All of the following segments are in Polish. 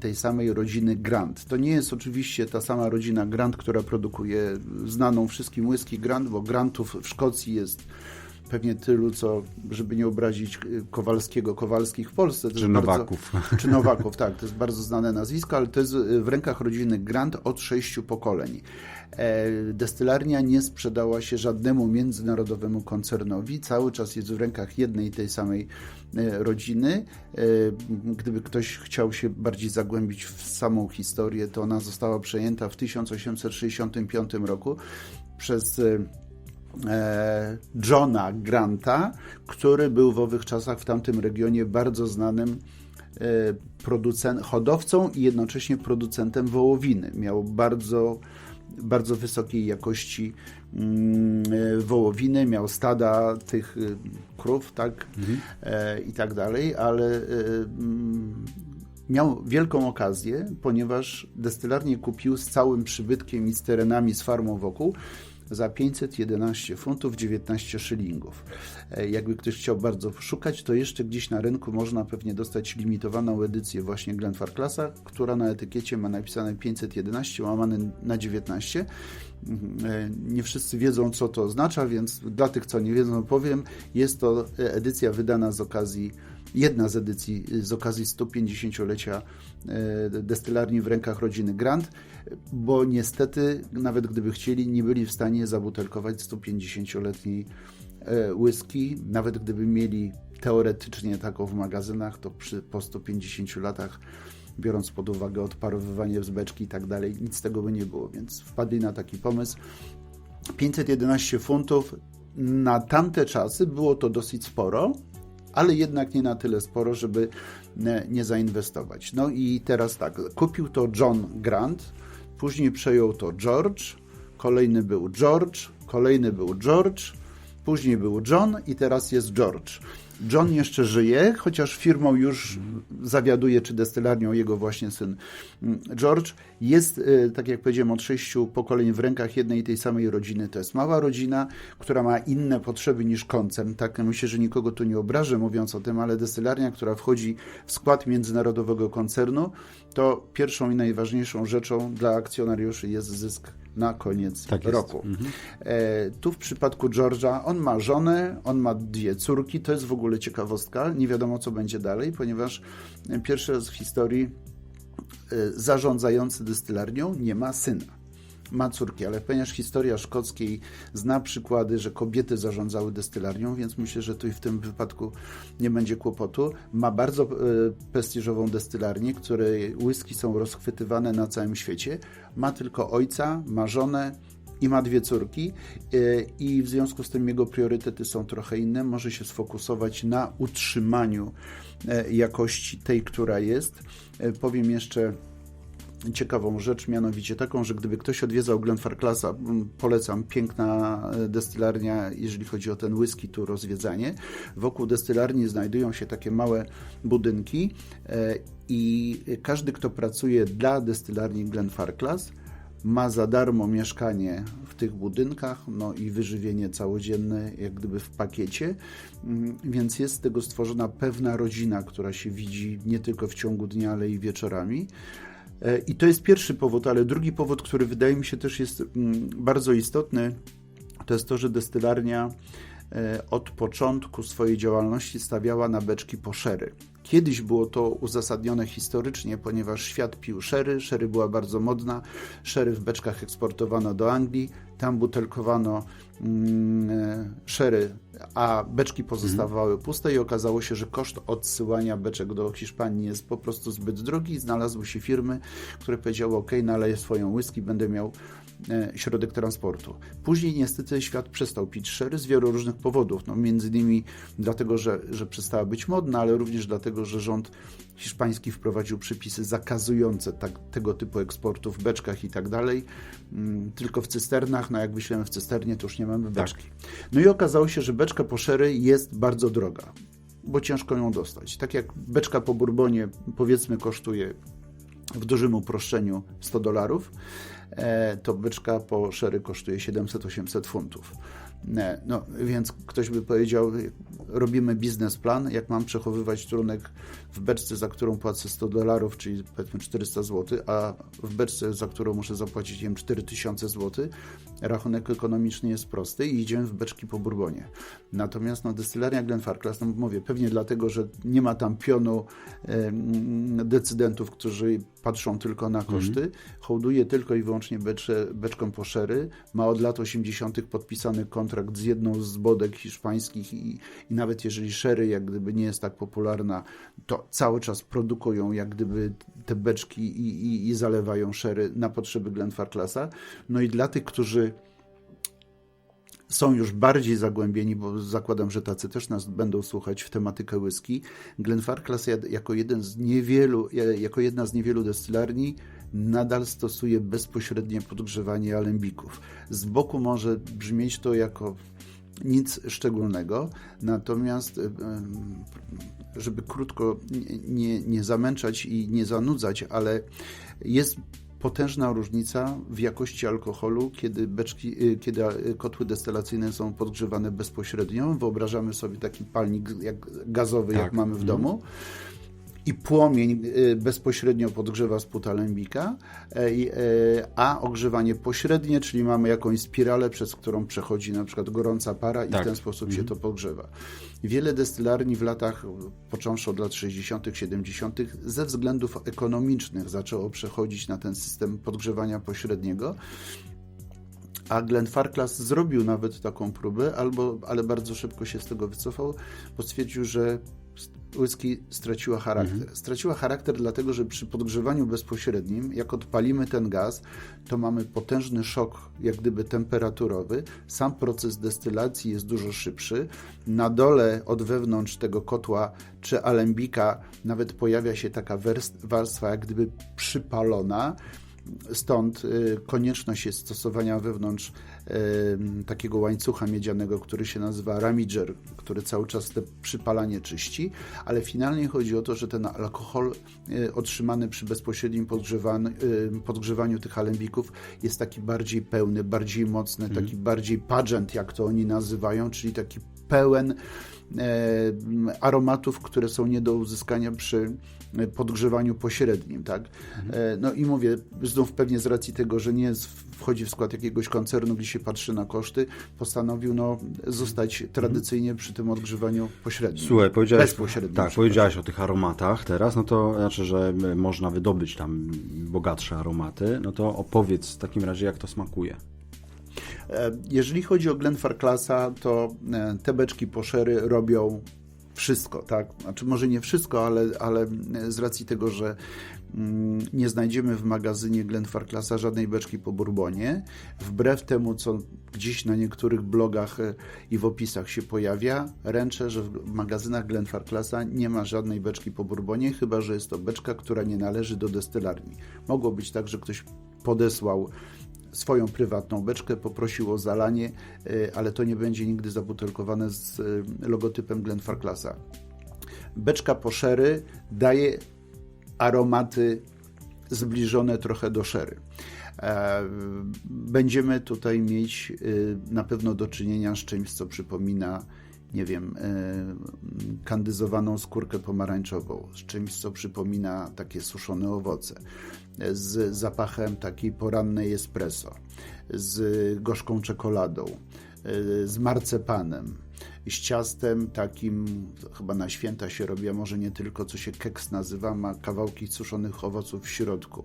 tej samej rodziny Grant. To nie jest oczywiście ta sama rodzina Grant, która produkuje znaną wszystkim whisky Grant, bo Grantów w Szkocji jest pewnie tylu, co, żeby nie obrazić Kowalskiego, Kowalskich w Polsce. czy Nowaków. Bardzo, czy Nowaków, tak. To jest bardzo znane nazwisko, ale to jest w rękach rodziny Grant od sześciu pokoleń. E, destylarnia nie sprzedała się żadnemu międzynarodowemu koncernowi. Cały czas jest w rękach jednej tej samej e, rodziny. E, gdyby ktoś chciał się bardziej zagłębić w samą historię, to ona została przejęta w 1865 roku przez Johna Granta, który był w owych czasach w tamtym regionie bardzo znanym producent, hodowcą i jednocześnie producentem wołowiny. Miał bardzo bardzo wysokiej jakości mm, wołowiny, miał stada tych krów, tak, mhm. E, i tak dalej, ale mm, miał wielką okazję, ponieważ destylarnię kupił z całym przybytkiem i z terenami, z farmą wokół za 511 funtów 19 szylingów. E, jakby ktoś chciał bardzo szukać, to jeszcze gdzieś na rynku można pewnie dostać limitowaną edycję właśnie Glenfarclassa, która na etykiecie ma napisane 511 łamane na 19. Mhm, e, nie wszyscy wiedzą, co to oznacza, więc dla tych, co nie wiedzą, powiem. Jest to edycja wydana z okazji jedna z edycji z okazji 150-lecia e, destylarni w rękach rodziny Grant, bo niestety, nawet gdyby chcieli, nie byli w stanie zabutelkować 150-letniej e, whisky, nawet gdyby mieli teoretycznie taką w magazynach, to przy, po 150 latach biorąc pod uwagę odparowywanie z beczki i tak dalej, nic z tego by nie było, więc wpadli na taki pomysł. 511 funtów. Na tamte czasy było to dosyć sporo, ale jednak nie na tyle sporo, żeby nie zainwestować. No i teraz tak, kupił to John Grant, później przejął to George, kolejny był George, kolejny był George, później był John i teraz jest George. John jeszcze żyje, chociaż firmą już zawiaduje, czy destylarnią jego właśnie syn mm, George. Jest, y, tak jak powiedziałem, od sześciu pokoleń w rękach jednej i tej samej rodziny. To jest mała rodzina, która ma inne potrzeby niż koncern. Tak, myślę, że nikogo tu nie obrażę mówiąc o tym, ale destylarnia, która wchodzi w skład międzynarodowego koncernu, to pierwszą i najważniejszą rzeczą dla akcjonariuszy jest zysk na koniec tak roku. Mhm. E, tu w przypadku George'a, on ma żonę, on ma dwie córki, to jest w ogóle ciekawostka, nie wiadomo co będzie dalej, ponieważ pierwszy raz w historii e, zarządzający dystylarnią nie ma syna ma córki, ale ponieważ historia szkockiej zna przykłady, że kobiety zarządzały destylarnią, więc myślę, że tu i w tym wypadku nie będzie kłopotu. Ma bardzo e, prestiżową destylarnię, której whisky są rozchwytywane na całym świecie. Ma tylko ojca, ma żonę, i ma dwie córki e, i w związku z tym jego priorytety są trochę inne. Może się sfokusować na utrzymaniu e, jakości tej, która jest. Powiem jeszcze ciekawą rzecz, mianowicie taką, że gdyby ktoś odwiedzał Glenfarclassa, polecam, piękna e, destylarnia, jeżeli chodzi o ten whisky, tu rozwiedzanie. Wokół destylarni znajdują się takie małe budynki e, i każdy, kto pracuje dla destylarni Glenfarclass, ma za darmo mieszkanie w tych budynkach, no i wyżywienie całodzienne, jak gdyby w pakiecie, mm, więc jest z tego stworzona pewna rodzina, która się widzi nie tylko w ciągu dnia, ale i wieczorami. E, I to jest pierwszy powód, ale drugi powód, który wydaje mi się też jest mm, bardzo istotny, to jest to, że destylarnia e, od początku swojej działalności stawiała na beczki po szery. Kiedyś było to uzasadnione historycznie, ponieważ świat pił szery, szery była bardzo modna, szery w beczkach eksportowano do Anglii, tam butelkowano mm, e, szery, a beczki pozostawały mhm. puste i okazało się, że koszt odsyłania beczek do Hiszpanii jest po prostu zbyt drogi znalazły się firmy, które powiedziały, ok, naleję swoją whisky, będę miał środek transportu. Później niestety świat przestał pić szery z wielu różnych powodów. No, między innymi dlatego, że, że przestała być modna, ale również dlatego, że rząd hiszpański wprowadził przepisy zakazujące tak, tego typu eksportu w beczkach i tak dalej, mm, tylko w cysternach. No jak wyślemy w cysternie, to już nie mamy tak. beczki. Tak. No i okazało się, że beczka po szery jest bardzo droga, bo ciężko ją dostać. Tak jak beczka po bourbonie powiedzmy kosztuje w dużym uproszczeniu 100 dolarów, e, to beczka po sherry kosztuje 700-800 funtów. E, No, więc ktoś by powiedział, robimy biznesplan, jak mam przechowywać trunek w beczce, za którą płacę 100 dolarów, czyli powiedzmy 400 zł, a w beczce, za którą muszę zapłacić wiem, 4000 zł, rachunek ekonomiczny jest prosty i idziemy w beczki po bourbonie. Natomiast no, destylaria Glenfarclas, no mówię, pewnie dlatego, że nie ma tam pionu em, decydentów, którzy patrzą tylko na koszty, hołduje tylko i wyłącznie becze, beczką po szery, ma od lat 80. podpisany kontrakt z jedną z bodek hiszpańskich i, i nawet jeżeli szery jak gdyby nie jest tak popularna, to cały czas produkują jak gdyby te beczki i, i, i zalewają szery na potrzeby Glenfarclasa. No i dla tych, którzy są już bardziej zagłębieni, bo zakładam, że tacy też nas będą słuchać w tematykę whisky. Glenfarclas jako jeden z niewielu, jako jedna z niewielu destylarni nadal stosuje bezpośrednie podgrzewanie alembików. Z boku może brzmieć to jako nic szczególnego, natomiast żeby krótko nie, nie, zamęczać i nie zanudzać, ale jest potężna różnica w jakości alkoholu, kiedy, beczki, y, kiedy kotły destylacyjne są podgrzewane bezpośrednio. Wyobrażamy sobie taki palnik jak gazowy, jak Tak. mamy w domu. I płomień y, bezpośrednio podgrzewa spód alembika, e, i, e, a ogrzewanie pośrednie, czyli mamy jakąś spiralę, przez którą przechodzi na przykład gorąca para i Tak. w ten sposób się to podgrzewa. Wiele destylarni w latach, począwszy od lat 60., 70., ze względów ekonomicznych zaczęło przechodzić na ten system podgrzewania pośredniego. A Glenfarclas zrobił nawet taką próbę, albo, ale bardzo szybko się z tego wycofał, bo stwierdził, że whisky straciła charakter. Straciła charakter dlatego, że przy podgrzewaniu bezpośrednim, jak odpalimy ten gaz, to mamy potężny szok, jak gdyby temperaturowy. Sam proces destylacji jest dużo szybszy. Na dole od wewnątrz tego kotła czy alembika nawet pojawia się taka warstwa, jak gdyby przypalona. Stąd y, konieczność jest stosowania wewnątrz takiego łańcucha miedzianego, który się nazywa ramiger, który cały czas te przypalanie czyści, ale finalnie chodzi o to, że ten alkohol y, otrzymany przy bezpośrednim podgrzewaniu, podgrzewaniu tych alembików jest taki bardziej pełny, bardziej mocny, taki bardziej pageant, jak to oni nazywają, czyli taki pełen e, aromatów, które są nie do uzyskania przy e, podgrzewaniu pośrednim, tak? E, No i mówię, znów pewnie z racji tego, że nie wchodzi w skład jakiegoś koncernu, gdzie się patrzy na koszty, postanowił no, zostać tradycyjnie przy tym odgrzewaniu pośrednim. Słuchaj, powiedziałeś, Bezpośrednim. tak, powiedziałeś o tych aromatach teraz, no to znaczy, że można wydobyć tam bogatsze aromaty, no to opowiedz w takim razie, jak to smakuje. E, Jeżeli chodzi o Glenfarclasa, to e, te beczki po sherry robią wszystko, tak? Znaczy może nie wszystko, ale, ale z racji tego, że mm, nie znajdziemy w magazynie Glenfarclasa żadnej beczki po bourbonie, wbrew temu, co gdzieś na niektórych blogach e, i w opisach się pojawia, ręczę, że w magazynach Glenfarclasa nie ma żadnej beczki po bourbonie, chyba że jest to beczka, która nie należy do destylarni. Mogło być tak, że ktoś podesłał swoją prywatną beczkę, poprosił o zalanie, y, ale to nie będzie nigdy zabutelkowane z y, logotypem Glenfarclasa. Beczka po sherry daje aromaty zbliżone trochę do sherry. E, Będziemy tutaj mieć na pewno do czynienia z czymś, co przypomina, nie wiem, y, kandyzowaną skórkę pomarańczową, z czymś, co przypomina takie suszone owoce, z zapachem takiej porannej espresso, z gorzką czekoladą, y, z marcepanem, z ciastem takim, chyba na święta się robi, a może nie tylko, co się keks nazywa, ma kawałki suszonych owoców w środku.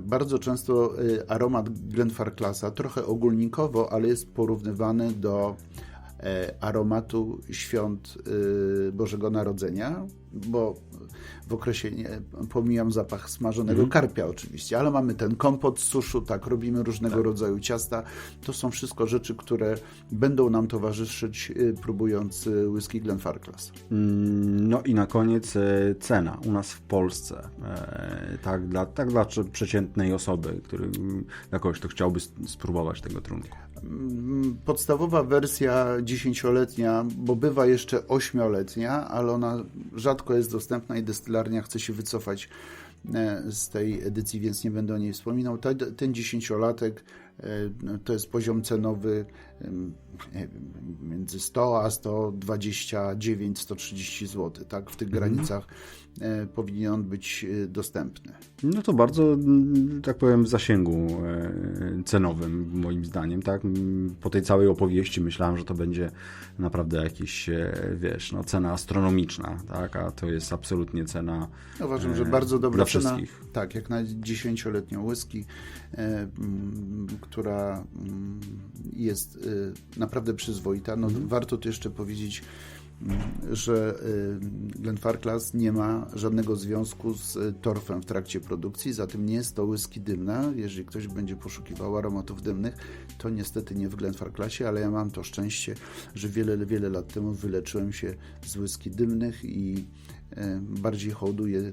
Bardzo często aromat Glenfarclasa, trochę ogólnikowo, ale jest porównywany do e, aromatu świąt y, Bożego Narodzenia, bo w okresie, nie, pomijam zapach smażonego karpia oczywiście, ale mamy ten kompot z suszu, tak, robimy różnego rodzaju ciasta. To są wszystko rzeczy, które będą nam towarzyszyć y, próbując y, whisky Glenfarclas. Mm, No i na koniec e, cena u nas w Polsce. E, Tak dla, tak dla prze- przeciętnej osoby, który, mm, dla kogoś, kto chciałby spróbować tego trunku. Mm, Podstawowa wersja 10-letnia, bo bywa jeszcze 8-letnia, ale ona rzadko jest dostępna i destylarnia chce się wycofać e, z tej edycji, więc nie będę o niej wspominał. Ten dziesięciolatek e, to jest poziom cenowy między 100 a 129, 130 zł. Tak? W tych granicach e, powinien on być dostępny. No to bardzo, tak powiem, w zasięgu cenowym, moim zdaniem, tak? Mm, Po tej całej opowieści myślałem, że to będzie naprawdę jakiś, e, wiesz, no, cena astronomiczna, tak? A to jest absolutnie cena Uważam, że e, bardzo dobra dla cena. wszystkich. Tak, jak na dziesięcioletnią whisky, e, mm, która mm, jest e, naprawdę przyzwoita. No, Mhm. Warto tu jeszcze powiedzieć, mm, że e, Glenfarclas nie ma żadnego związku z e, torfem w trakcie produkcji, zatem nie jest to whisky dymna. Jeżeli ktoś będzie poszukiwał aromatów dymnych, to niestety nie w Glenfarclasie, ale ja mam to szczęście, że wiele, wiele lat temu wyleczyłem się z whisky dymnych i bardziej hołduję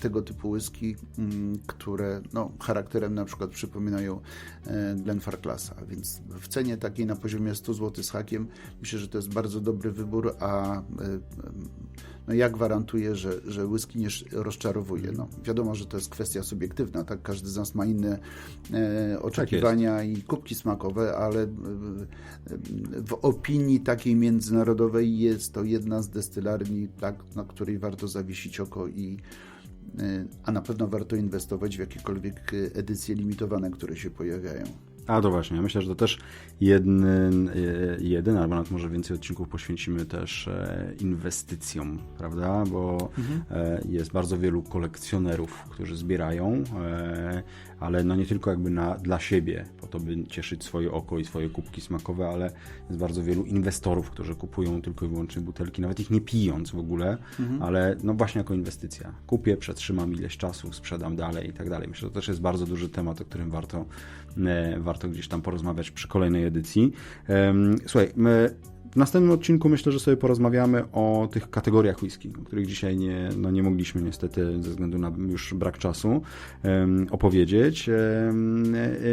tego typu whisky, mm, które no, charakterem na przykład przypominają e, Glenfarclasa, więc w cenie takiej na poziomie 100 zł z hakiem myślę, że to jest bardzo dobry wybór, a e, no ja gwarantuję, że, że whisky nie rozczarowuje. No, wiadomo, że to jest kwestia subiektywna, tak? Każdy z nas ma inne e, oczekiwania i kubki smakowe, ale e, w opinii takiej międzynarodowej jest to jedna z destylarni, tak, na której warto zawiesić oko i e, a na pewno warto inwestować w jakiekolwiek e, edycje limitowane, które się pojawiają. A to właśnie, ja myślę, że to też jeden, jeden albo nawet może więcej odcinków poświęcimy też e, inwestycjom, prawda? Bo e, jest bardzo wielu kolekcjonerów, którzy zbierają, e, ale no nie tylko jakby na, dla siebie, po to, by cieszyć swoje oko i swoje kubki smakowe, ale jest bardzo wielu inwestorów, którzy kupują tylko i wyłącznie butelki, nawet ich nie pijąc w ogóle, ale no właśnie jako inwestycja. Kupię, przetrzymam ileś czasu, sprzedam dalej i tak dalej. Myślę, że to też jest bardzo duży temat, o którym warto, warto gdzieś tam porozmawiać przy kolejnej edycji. Słuchaj, my w następnym odcinku myślę, że sobie porozmawiamy o tych kategoriach whisky, o których dzisiaj nie, no nie mogliśmy niestety ze względu na już brak czasu opowiedzieć. E,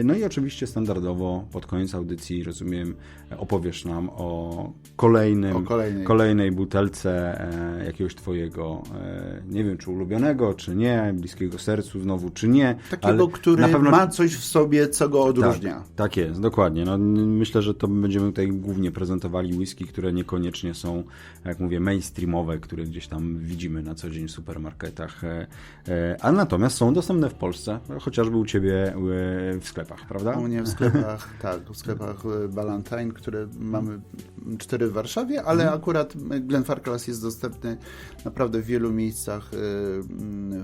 No i oczywiście standardowo pod koniec audycji, rozumiem, opowiesz nam o kolejnym, O kolejnej. kolejnej butelce e, jakiegoś twojego, e, nie wiem, czy ulubionego, czy nie, bliskiego sercu znowu, czy nie. Takiego, ale który pewno ma coś w sobie, co go odróżnia. tak, tak jest, dokładnie. No, myślę, że to będziemy tutaj głównie prezentowali whisky, które niekoniecznie są, jak mówię, mainstreamowe, które gdzieś tam widzimy na co dzień w supermarketach, e, e, a natomiast są dostępne w Polsce, chociażby u Ciebie e, w sklepach, prawda? U mnie w sklepach, tak, w sklepach e, Ballantine, które mamy cztery w Warszawie, ale Mhm. akurat Glenfarclas jest dostępny naprawdę w wielu miejscach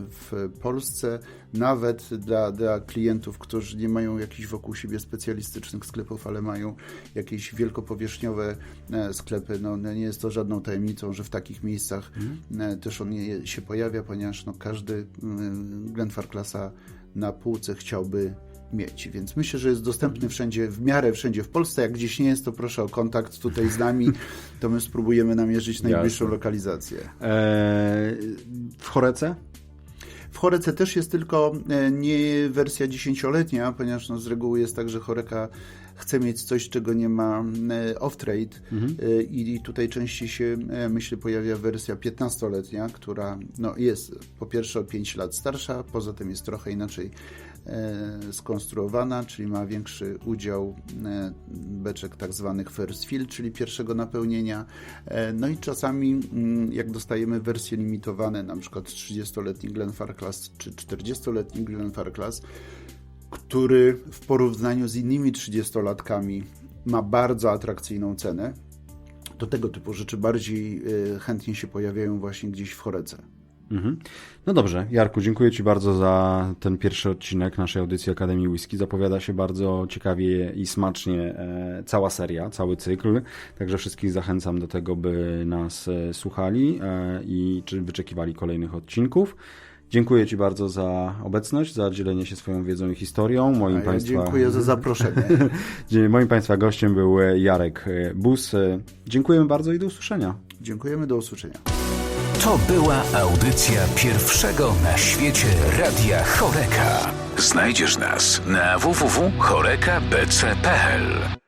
w Polsce, nawet dla, dla klientów, którzy nie mają jakichś wokół siebie specjalistycznych sklepów, ale mają jakieś wielkopowierzchniowe sklepy. No, no nie jest to żadną tajemnicą, że w takich miejscach e, też on się pojawia, ponieważ no, każdy mm, Glenfarclasa na półce chciałby mieć, więc myślę, że jest dostępny wszędzie, w miarę wszędzie w Polsce. Jak gdzieś nie jest, to proszę o kontakt tutaj z nami, to my spróbujemy namierzyć najbliższą Jasne. lokalizację. E, w Chorece? W Chorece też jest tylko e, nie wersja dziesięcioletnia, ponieważ no, z reguły jest tak, że Choreka chce mieć coś, czego nie ma e, off-trade. E, i tutaj częściej się, myślę, pojawia wersja 15-letnia, która no, jest po pierwsze o 5 lat starsza, poza tym jest trochę inaczej skonstruowana, czyli ma większy udział e, beczek tak zwanych first fill, czyli pierwszego napełnienia. E, No i czasami mm, jak dostajemy wersje limitowane, na przykład 30-letni Glenfarclas czy 40-letni Glenfarclas, który w porównaniu z innymi 30-latkami ma bardzo atrakcyjną cenę, to tego typu rzeczy bardziej e, chętnie się pojawiają właśnie gdzieś w chorece. Mhm. No dobrze, Jarku, dziękuję Ci bardzo za ten pierwszy odcinek naszej audycji Akademii Whisky. Zapowiada się bardzo ciekawie i smacznie e, cała seria, cały cykl, także wszystkich zachęcam do tego, by nas e, słuchali e, i wyczekiwali kolejnych odcinków. Dziękuję Ci bardzo za obecność, za dzielenie się swoją wiedzą i historią. Moim ja Państwa... dziękuję za zaproszenie. Moim Państwa gościem był Jarek Bus. Dziękujemy bardzo i do usłyszenia. Dziękujemy, do usłyszenia. To była audycja pierwszego na świecie Radia Choreka. Znajdziesz nas na www.chorekabc.pl